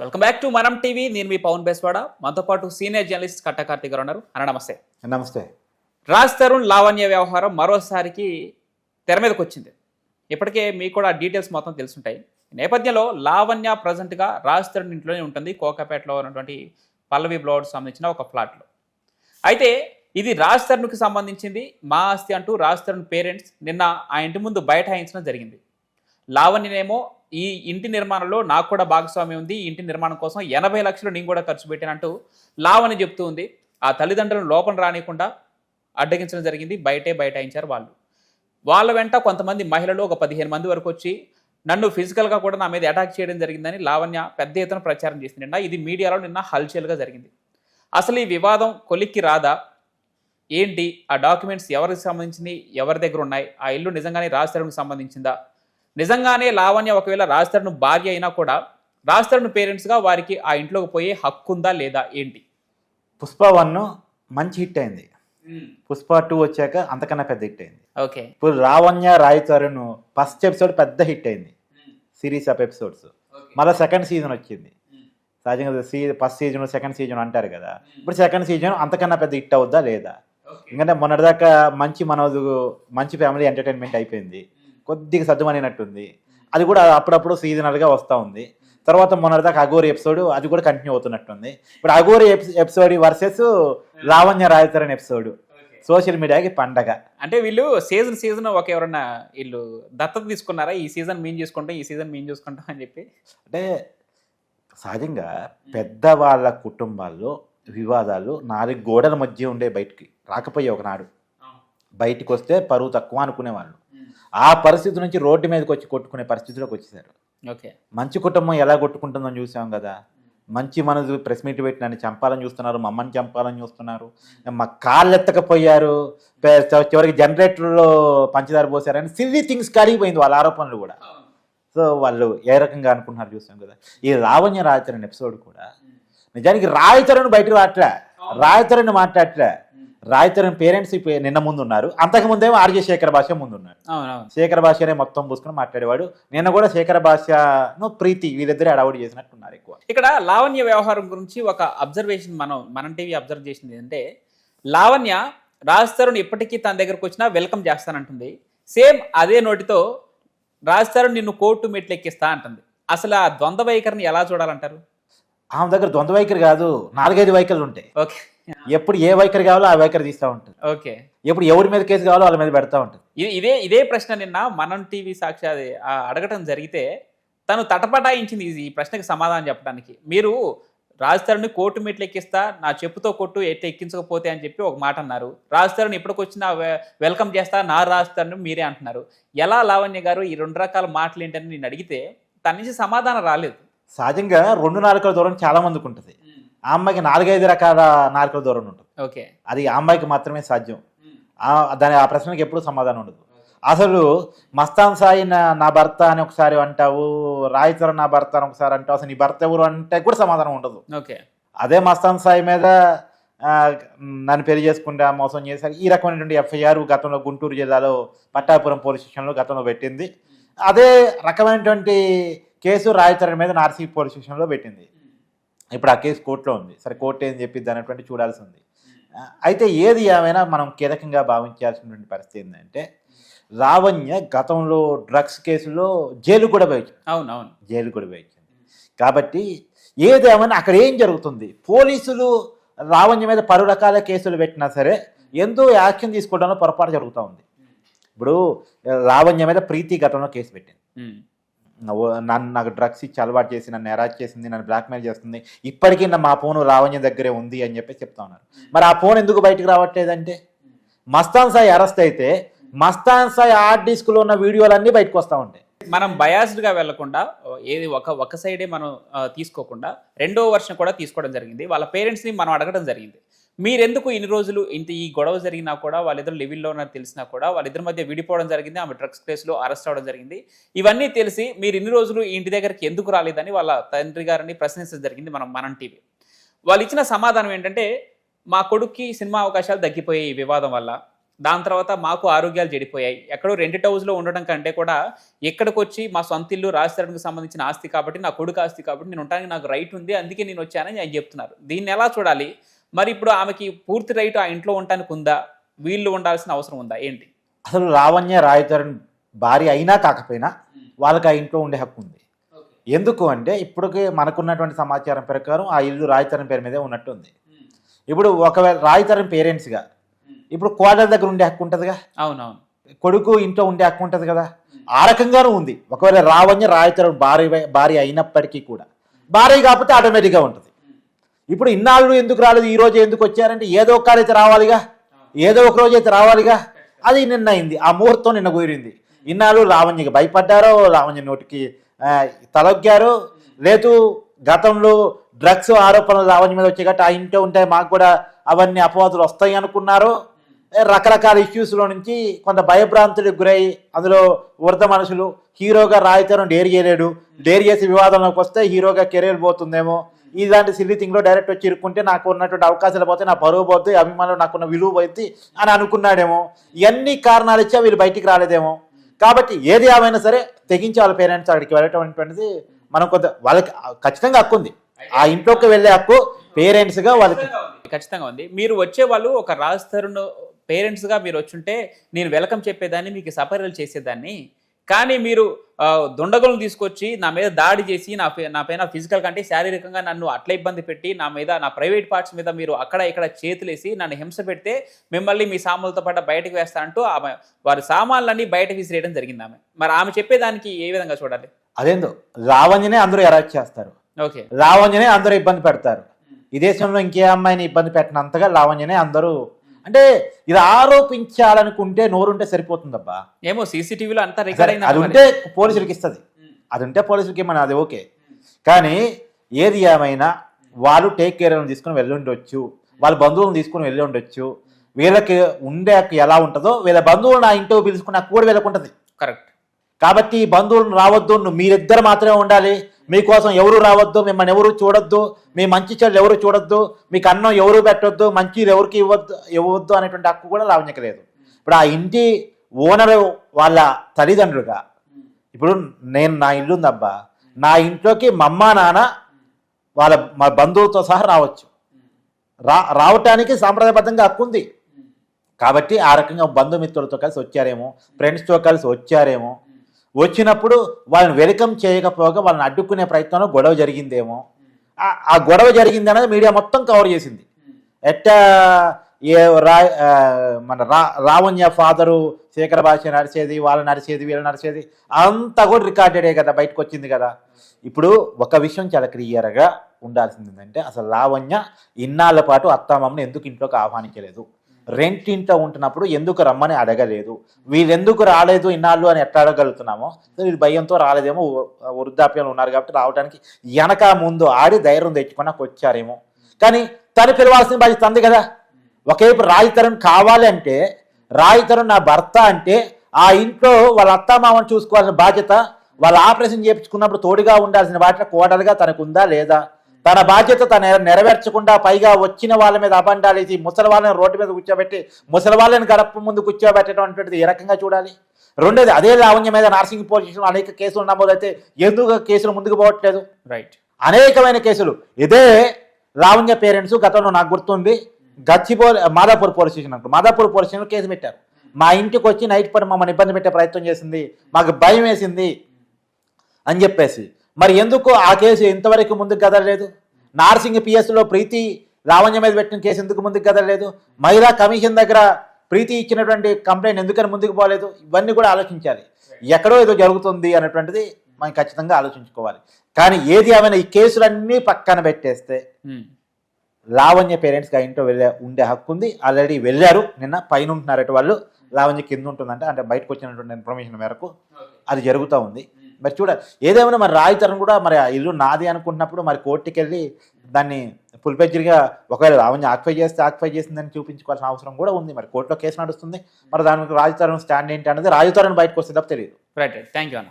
Welcome back to Manam TV నేను మీ పవన్ బేస్వాడ. మనతో పాటు సీనియర్ జర్నలిస్ట్ కట్ట కార్తీక్ గారు ఉన్నారు. అన్న నమస్తే. నమస్తే. రాజ్ తరుణ్ లావణ్య వ్యవహారం మరోసారికి తెర మీదకి వచ్చింది ఇప్పటికే మీకు కూడా డీటెయిల్స్ మొత్తం తెలుసుంటాయి. నేపథ్యంలో లావణ్య ప్రజెంట్గా రాజ్ తరుణ్ ఇంట్లోనే ఉంటుంది. కోకాపేటలో ఉన్నటువంటి పల్లవి బ్లౌడ్ సంబంధించిన ఒక ఫ్లాట్లో అయితే ఇది రాజ్ తరుణ్కి సంబంధించింది. మా ఆస్తి అంటూ రాజ్ తరుణ్ పేరెంట్స్ నిన్న ఆ ఇంటి ముందు బైఠాయించడం జరిగింది. లావణ్యనేమో ఈ ఇంటి నిర్మాణంలో నాకు కూడా భాగస్వామ్యం ఉంది ఇంటి నిర్మాణం కోసం ఎనభై లక్షలు నేను కూడా ఖర్చు పెట్టానంటూ లావణ్య చెప్తూ ఉంది. ఆ తల్లిదండ్రులను లోపల రానియకుండా అడ్డగించడం జరిగింది. బయటే బయటాయించారు వాళ్ళు. వాళ్ళ వెంట కొంతమంది మహిళలు ఒక పదిహేను మంది వరకు వచ్చి నన్ను ఫిజికల్గా కూడా నా మీద అటాక్ చేయడం జరిగిందని లావణ్య పెద్ద ఎత్తున ప్రచారం చేసింది. నిన్న ఇది మీడియాలో నిన్న హల్చల్గా జరిగింది. అసలు ఈ వివాదం కొలిక్కి రాదా? ఏంటి? ఆ డాక్యుమెంట్స్ ఎవరికి సంబంధించింది ఎవరి దగ్గర ఉన్నాయి? ఆ ఇల్లు నిజంగానే రాజతరుణ్కి సంబంధించిందా? నిజంగానే లావణ్య ఒకవేళ రాజతరుణ్ భార్య అయినా కూడా రాజతరుణ్ పేరెంట్స్గా వారికి ఆ ఇంట్లోకి పోయే హక్కు ఉందా లేదా ఏంటి? పుష్ప వన్ మంచి హిట్ అయింది. పుష్ప టూ వచ్చాక అంతకన్నా పెద్ద హిట్ అయింది. ఓకే. ఇప్పుడు రావణ్య రాయ్ తరుణ్ ఫస్ట్ ఎపిసోడ్ పెద్ద హిట్ అయింది. Series of episodes. మళ్ళీ సెకండ్ సీజన్ వచ్చింది. సహజంగా see first season second season అంటారు కదా. ఇప్పుడు సెకండ్ సీజన్ అంతకన్నా పెద్ద హిట్ అవుద్దా లేదా? ఎందుకంటే మొన్నటిదాకా మంచి మనోజు మంచి ఫ్యామిలీ ఎంటర్టైన్మెంట్ అయిపోయింది. కొద్దిగా సర్దుమనినట్టుంది అది కూడా అప్పుడప్పుడు సీజనల్గా వస్తూ ఉంది. తర్వాత మొన్నటిదాకా అగోరి ఎపిసోడ్ అది కూడా కంటిన్యూ అవుతున్నట్టుంది. ఇప్పుడు అగోరి ఎపిసోడ్ వర్సెస్ లావణ్య రాయతరన్ ఎపిసోడ్. సోషల్ మీడియాకి పండగ. అంటే వీళ్ళు సీజన్ సీజన్ ఒక ఎవరన్నా వీళ్ళు దత్తత తీసుకున్నారా? ఈ సీజన్ మేము చూసుకుంటాం ఈ సీజన్ మేము చూసుకుంటాం అని చెప్పి? అంటే సహజంగా పెద్దవాళ్ళ కుటుంబాల్లో వివాదాలు నాలుగు గోడల మధ్య ఉండే బయటికి రాకపోయే ఒకనాడు. బయటికి వస్తే పరువు తక్కువ అనుకునేవాళ్ళు. ఆ పరిస్థితి నుంచి రోడ్డు మీదకి వచ్చి కొట్టుకునే పరిస్థితిలోకి వచ్చేసారు ఓకే. మంచి కుటుంబం ఎలా కొట్టుకుంటుందని చూసాం కదా. మంచి మనసు ప్రెస్ మీట్ పెట్టి నన్ను చంపాలని చూస్తున్నారు మా అమ్మని చంపాలని చూస్తున్నారు. మా కాళ్ళు ఎత్తకపోయారు చివరికి జనరేటర్లో పంచదార పోసారని సిల్లీ థింగ్స్ కరిగిపోయింది వాళ్ళ ఆరోపణలు కూడా. సో వాళ్ళు ఏ రకంగా అనుకుంటున్నారు చూసాం కదా. ఈ లావణ్య రాయచరణ్ ఎపిసోడ్ కూడా నిజానికి రాయచరణ్ బయటకు రావట్లే రాయచరణ్ మాట్లాడట్లే. రాయచరణ్ పేరెంట్స్ నిన్న ముందు ఉన్నారు అంతకు ముందేమో ఆర్జే శేఖర్ భాష ముందు ఉన్నారు శేఖర్ భాషనే మొత్తం పూసుకుని మాట్లాడేవాడు. నిన్న కూడా శేఖర్ భాషను ప్రీతి వీళ్ళిద్దరే అడవుడు చేసినట్టున్నారు ఎక్కువ. ఇక్కడ లావణ్య వ్యవహారం గురించి ఒక అబ్జర్వేషన్ మనం మనం టీవీ అబ్జర్వ్ చేసింది ఏంటంటే లావణ్య రాజ్ తరుణ్ ఇప్పటికీ తన దగ్గరకు వచ్చినా వెల్కమ్ చేస్తానంటుంది. సేమ్ అదే నోటితో రాజ్ తరుణ్ నిన్ను కోర్టు మెట్లు ఎక్కిస్తా అంటుంది. అసలు ఆ ద్వంద్వ వైఖరిని ఎలా చూడాలంటారు? ఆమె దగ్గర ద్వంద్వ వైఖరి కాదు నాలుగైదు వైఖరులు ఉంటాయి ఓకే. ఎప్పుడు ఏ వైఖరి కావాలో ఆ వైఖరి తీస్తూ ఉంటుంది. ఓకే ఎప్పుడు ఎవరి మీద కేసు కావాలో వాళ్ళ మీద పెడతా ఉంటుంది. ఇది ఇదే ప్రశ్న నిన్న మనం టీవీ సాక్షి అది, అడగటం జరిగితే తను తటపటాయించింది ఈ- ప్రశ్నకి సమాధానం చెప్పడానికి. మీరు రాజ్ తరుణ్ని కోర్టు మెట్లు ఎక్కిస్తా నా చెప్పుతో కొట్టు ఎట్లా ఎక్కించకపోతే అని చెప్పి ఒక మాట అన్నారు. రాజ్ తరుణ్ ఇప్పటికొచ్చినా వెల్కమ్ చేస్తా నా రాజ్ తరుణ్ మీరే అంటున్నారు. ఎలా లావణ్య గారు ఈ రెండు రకాల మాటలు ఏంటని నేను అడిగితే తన నుంచి సమాధానం రాలేదు. సహజంగా రెండు నాలుకల దూరం చాలా మందికి ఉంటుంది. ఆ అమ్మాయికి నాలుగైదు రకాల నాలుకల దూరం ఉంటుంది. ఓకే. అది ఆ అమ్మాయికి మాత్రమే సాధ్యం. ఆ- దాని ఆ ప్రశ్నకి ఎప్పుడు సమాధానం ఉండదు. అసలు మస్తాన్ సాయి నా నా భర్త అని ఒకసారి అంటావు రాయితర నా భర్త అని ఒకసారి అంటావు అసలు నీ భర్త ఎవరు అంటే కూడా సమాధానం ఉండదు. ఓకే. అదే మస్తాన్ సాయి మీద ఆ, నన్ను పెళ్ళి చేసుకుంటే మోసం చేశారు ఈ రకమైనటువంటి ఎఫ్ఐఆర్ గతంలో గుంటూరు జిల్లాలో పట్టాపురం పోలీస్ స్టేషన్లో గతంలో పెట్టింది. అదే రకమైనటువంటి కేసు రాయచరణ్ మీద నార్సీ పోలీస్ స్టేషన్లో పెట్టింది. ఇప్పుడు ఆ కేసు కోర్టులో ఉంది. సరే కోర్టు ఏం చెప్పింది అనేటువంటి చూడాల్సి ఉంది అయితే ఏది ఏమైనా మనం కీలకంగా భావించాల్సినటువంటి పరిస్థితి ఏంటంటే లావణ్య గతంలో డ్రగ్స్ కేసులో జైలు కూడా పోయింది అవును అవును జైలు కూడా పోయింది కాబట్టి ఏదేమైనా అక్కడ ఏం జరుగుతుంది? పోలీసులు లావణ్య మీద పలు రకాల కేసులు పెట్టినా సరే ఎంతో యాక్షన్ తీసుకోవడంలో పొరపాటు జరుగుతూ ఉంది. ఇప్పుడు లావణ్య మీద ప్రీతి గతంలో కేసు పెట్టింది. నన్ను నాకు డ్రగ్స్ ఇచ్చి అలవాటు చేసి నన్ను ఎరాజ్ చేసింది నన్ను బ్లాక్మెయిల్ చేస్తుంది. ఇప్పటికీ నా మా ఫోన్ లావణ్య దగ్గరే ఉంది అని చెప్పి చెప్తా ఉన్నారు. మరి ఆ ఫోన్ ఎందుకు బయటకు రావట్లేదంటే? మస్తాన్ సాయి అరెస్ట్ అయితే మస్తాన్ సాయి హార్డ్ డిస్క్లో ఉన్న వీడియోలన్నీ బయటకు వస్తూ ఉంటాయి. మనం బయాస్డ్గా వెళ్ళకుండా ఏది ఒక ఒక సైడే మనం తీసుకోకుండా రెండో వర్షన్ కూడా తీసుకోవడం జరిగింది. వాళ్ళ పేరెంట్స్ని మనం అడగడం జరిగింది. మీరెందుకు ఇన్ని రోజులు ఇంత ఈ గొడవ జరిగినా కూడా వాళ్ళిద్దరు లివిల్లో ఉన్నారని తెలిసినా కూడా వాళ్ళిద్దరి మధ్య విడిపోవడం జరిగింది ఆమె డ్రగ్స్ కేసులో అరెస్ట్ అవ్వడం జరిగింది. ఇవన్నీ తెలిసి మీరు ఇన్ని రోజులు ఇంటి దగ్గరికి ఎందుకు రాలేదని వాళ్ళ తండ్రి గారిని ప్రశ్నించడం జరిగింది మనం మనం టీవీ. వాళ్ళు ఇచ్చిన సమాధానం ఏంటంటే మా కొడుక్కి సినిమా అవకాశాలు తగ్గిపోయాయి ఈ వివాదం వల్ల. దాని తర్వాత మాకు ఆరోగ్యాలు చెడిపోయాయి. ఎక్కడో రెంట్ హౌస్లో ఉండడం కంటే కూడా ఎక్కడికి వచ్చి మా సొంత ఇల్లు రాజస్థాన్కి సంబంధించిన ఆస్తి కాబట్టి నా కొడుకు ఆస్తి కాబట్టి నేను ఉండడానికి నాకు రైట్ ఉంది అందుకే నేను వచ్చానని ఆయన చెప్తున్నారు. దీన్ని ఎలా చూడాలి? మరి ఇప్పుడు ఆమెకి పూర్తి రైట్ ఆ ఇంట్లో ఉండడానికి ఉందా? వీళ్ళు ఉండాల్సిన అవసరం ఉందా? ఏంటి? అసలు లావణ్య రాయచరణ్ భార్య అయినా కాకపోయినా వాళ్ళకి ఆ ఇంట్లో ఉండే హక్కు ఉంది. ఎందుకు అంటే ఇప్పటికే మనకున్నటువంటి సమాచారం ప్రకారం ఆ ఇల్లు రాయచరణ్ పేరు మీదే ఉన్నట్టు ఉంది ఇప్పుడు ఒకవేళ రాయచరణ్ పేరెంట్స్గా ఇప్పుడు కోడల దగ్గర ఉండే హక్కు ఉంటుందిగా? అవునవును. కొడుకు ఇంట్లో ఉండే హక్కు ఉంటుంది కదా? ఆ రకంగానూ ఉంది. ఒకవేళ రావణ్య రాయచరణ్ భార్య భార్య అయినప్పటికీ కూడా. భార్య కాకపోతే ఆటోమేటిక్గా ఉంటుంది. ఇప్పుడు ఇన్నాళ్ళు ఎందుకు రాలేదు? ఈ రోజు ఎందుకు వచ్చారంటే ఏదో ఒక రావాలిగా. ఏదో ఒక రోజు అయితే రావాలిగా. అది నిన్న అయింది ఆ ముహూర్తం నిన్న కుదిరింది ఇన్నాళ్ళు లావణ్యకి భయపడ్డారో లావణ్య నోటికి తలొగ్గారు లేదు గతంలో డ్రగ్స్ ఆరోపణలు లావణ్య మీద వచ్చాయి కాబట్టి ఆ ఇంట్లో ఉంటే మాకు కూడా అవన్నీ అపవాదులు వస్తాయి అనుకున్నారు రకరకాల ఇష్యూస్లో నుంచి కొంత భయభ్రాంతులకు గురై అందులో వృద్ధ మనుషులు హీరోగా రాయితరం డేర్ చేయలేడు. డేర్ చేసి వివాదంలోకి వస్తే హీరోగా కెరీర్ పోతుందేమో ఇలాంటి సిల్లీ థింగ్లో డైరెక్ట్ వచ్చి ఇరుక్కుంటే నాకు ఉన్నటువంటి అవకాశాలు పోతే నా పరువు పోతే అభిమానులు నాకున్న విలువ పోయింది అని అనుకున్నాడేమో. ఇవన్నీ కారణాలు ఇచ్చా వీళ్ళు బయటికి రాలేదేమో. కాబట్టి ఏది ఏమైనా సరే తెగించి వాళ్ళ పేరెంట్స్ అక్కడికి వెళ్ళటం మనం కొంత వాళ్ళకి ఖచ్చితంగా హక్కు ఉంది. ఆ ఇంట్లోకి వెళ్ళే హక్కు పేరెంట్స్గా వాళ్ళకి. ఖచ్చితంగా ఉంది. మీరు వచ్చే వాళ్ళు ఒక రాజ్ తరుణ్ పేరెంట్స్గా మీరు వచ్చుంటే నేను వెల్కమ్ చెప్పేదాన్ని మీకు సపర్యలు చేసేదాన్ని. కానీ మీరు దుండగులను తీసుకొచ్చి నా మీద దాడి చేసి నా నా పైన ఫిజికల్ కంటే శారీరకంగా నన్ను అట్లా ఇబ్బంది పెట్టి నా మీద నా ప్రైవేట్ పార్ట్స్ మీద మీరు అక్కడ ఇక్కడ చేతులేసి నన్ను హింస పెడితే మిమ్మల్ని మీ సామాన్లతో పాటు బయటకు వేస్తా అంటూ ఆమె వారి సామాన్లన్నీ బయటకు విసిరేయడం జరిగింది ఆమె. మరి ఆమె చెప్పేదానికి ఏ విధంగా చూడాలి? అదేందో లావణ్యనే అందరూ ఎరాట్ చేస్తారు. ఓకే. లావణ్యనే అందరూ ఇబ్బంది పెడతారు. ఈ దేశంలో ఇంకే అమ్మాయిని ఇబ్బంది పెట్టినంతగా లావణ్యనే అందరూ అంటే ఇది ఆరోపించాలనుకుంటే నోరుంటే సరిపోతుందబ్బా. ఏమో సీసీటీవీలో అంతా అది ఉంటే పోలీసులకి ఇస్తుంది. అది ఉంటే పోలీసులకి మన అది ఓకే. కానీ ఏది ఏమైనా వాళ్ళు టేక్ కేర్ తీసుకుని వెళ్ళి ఉండొచ్చు. వాళ్ళ బంధువులను తీసుకుని వెళ్ళి ఉండొచ్చు. వీళ్ళకి ఉండే ఎలా ఉంటుందో వీళ్ళ బంధువులు నా ఇంట్లో పిలుచుకున్న కూడా వీళ్ళకి ఉంటుంది కరెక్ట్. కాబట్టి ఈ బంధువులను రావద్దు మీరిద్దరు మాత్రమే ఉండాలి. మీకోసం ఎవరు రావద్దు మిమ్మల్ని ఎవరు చూడొద్దు మీ మంచి చెడు ఎవరు చూడొద్దు మీకు అన్నం ఎవరు పెట్టొద్దు మంచి ఎవరికి ఇవ్వద్దు ఇవ్వద్దు అనేటువంటి హక్కు కూడా లావణ్యకి ఇప్పుడు ఆ ఇంటి ఓనర్ వాళ్ళ తల్లిదండ్రులుగా ఇప్పుడు నేను నా ఇల్లు ఉందబ్బా నా ఇంట్లోకి మా నాన్న వాళ్ళ మా బంధువులతో సహా రావచ్చు. రా రావటానికి సాంప్రదాయబద్ధంగా హక్కు ఉంది కాబట్టి ఆ రకంగా బంధుమిత్రులతో కలిసి వచ్చారేమో ఫ్రెండ్స్తో కలిసి వచ్చారేమో వచ్చినప్పుడు వాళ్ళని వెల్కమ్ చేయకపోగా వాళ్ళని అడ్డుకునే ప్రయత్నంలో గొడవ జరిగిందేమో. ఆ- గొడవ జరిగింది అనేది మీడియా మొత్తం కవర్ చేసింది. ఎట్టా ఏ రా మన రా రావణ్య ఫాదరు శేఖర భాష నడిచేది వాళ్ళు నడిచేది వీళ్ళు నడిచేది అంతా కూడా రికార్డెడే కదా బయటకు వచ్చింది కదా. ఇప్పుడు ఒక విషయం చాలా క్లియర్గా ఉండాల్సింది ఏంటంటే అసలు లావణ్య ఇన్నాళ్ళ పాటు అత్తామమ్మని ఎందుకు ఇంట్లోకి ఆహ్వానించలేదు? రెంట్ ఇంట్లో ఉంటున్నప్పుడు ఎందుకు రమ్మని అడగలేదు? వీళ్ళెందుకు రాలేదు ఇన్నాళ్ళు అని ఎట్లా అడగలుగుతున్నామో? వీళ్ళు భయంతో రాలేదేమో వృద్ధాప్యంలో ఉన్నారు కాబట్టి రావడానికి వెనక ముందు ఆడి ధైర్యం తెచ్చుకున్నాక వచ్చారేమో కానీ తను పిలవాల్సిన బాధ్యత ఉంది కదా. ఒకవైపు రాయితరం కావాలి అంటే రాయితరం నా భర్త అంటే ఆ ఇంట్లో వాళ్ళ అత్తామామని చూసుకోవాల్సిన బాధ్యత వాళ్ళ ఆపరేషన్ చేయించుకున్నప్పుడు తోడుగా ఉండాల్సిన బాధ్యత కోడలుగా తనకు ఉందా లేదా? తన బాధ్యత తన నెరవేర్చకుండా పైగా వచ్చిన వాళ్ళ మీద అబండాలు వేసి ముసలి వాళ్ళని రోడ్డు మీద కూర్చోబెట్టి ముసలి వాళ్ళని గడప ముందు కూర్చోబెట్టడం ఏ రకంగా చూడాలి. రెండోది అదే లావణ్య మీద నార్సింగ్ పోలీసులు అనేక కేసులు నమోదైతే ఎందుకు కేసులు ముందుకు పోవట్లేదు? రైట్ అనేకమైన కేసులు. ఇదే లావణ్య పేరెంట్స్ గతంలో నాకు గుర్తుంది. గచ్చిబౌలి మాదాపూర్ పోలీస్ స్టేషన్ అంటారు మాదాపూర్ పోలీస్ స్టేషన్ కేసు పెట్టారు. మా ఇంటికి వచ్చి నైట్ పడి మమ్మల్ని ఇబ్బంది పెట్టే ప్రయత్నం చేసింది. మాకు భయం వేసింది అని చెప్పేసి. మరి ఎందుకు ఆ కేసు ఇంతవరకు ముందుకు కదలలేదు? నార్సింగ్ పిఎస్లో ప్రీతి లావణ్య మీద పెట్టిన కేసు ఎందుకు ముందుకు కదలలేదు? మహిళా కమిషన్ దగ్గర ప్రీతి ఇచ్చినటువంటి కంప్లైంట్ ఎందుకని ముందుకు పోలేదు? ఇవన్నీ కూడా ఆలోచించాలి. ఎక్కడో ఏదో జరుగుతుంది అనేటువంటిది మనం ఖచ్చితంగా ఆలోచించుకోవాలి. కానీ ఏది ఏమైనా ఈ కేసులన్నీ పక్కన పెట్టేస్తే లావణ్య పేరెంట్స్కి ఆ ఇంట్లో వెళ్ళే ఉండే హక్కు ఉంది. ఆల్రెడీ వెళ్ళారు. నిన్న పైన ఉంటున్నారట వాళ్ళు. లావణ్య కింద ఉంటుందంటే. అంటే బయటకు వచ్చినటువంటి ఇన్ఫర్మేషన్ మేరకు అది జరుగుతూ ఉంది. మరి చూడాలి ఏదేమైనా మరి రాయితరం కూడా మరి ఇల్లు నాది అనుకుంటున్నప్పుడు మరి కోర్టుకి వెళ్ళి దాన్ని ఫుల్పెజ్గా ఒకవేళ లావణ్య ఆక్యుపై చేస్తే ఆక్యుపై చేసిందని చూపించుకోవాల్సిన అవసరం కూడా ఉంది. మరి కోర్టులో కేసు నడుస్తుంది. మరి దానికి రాజుతరం స్టాండ్ ఏంటి అనేది రాజుతరం బయటకు వస్తే తప్ప తెలియదు. రైట్ రైట్ థ్యాంక్ యూ అన్న.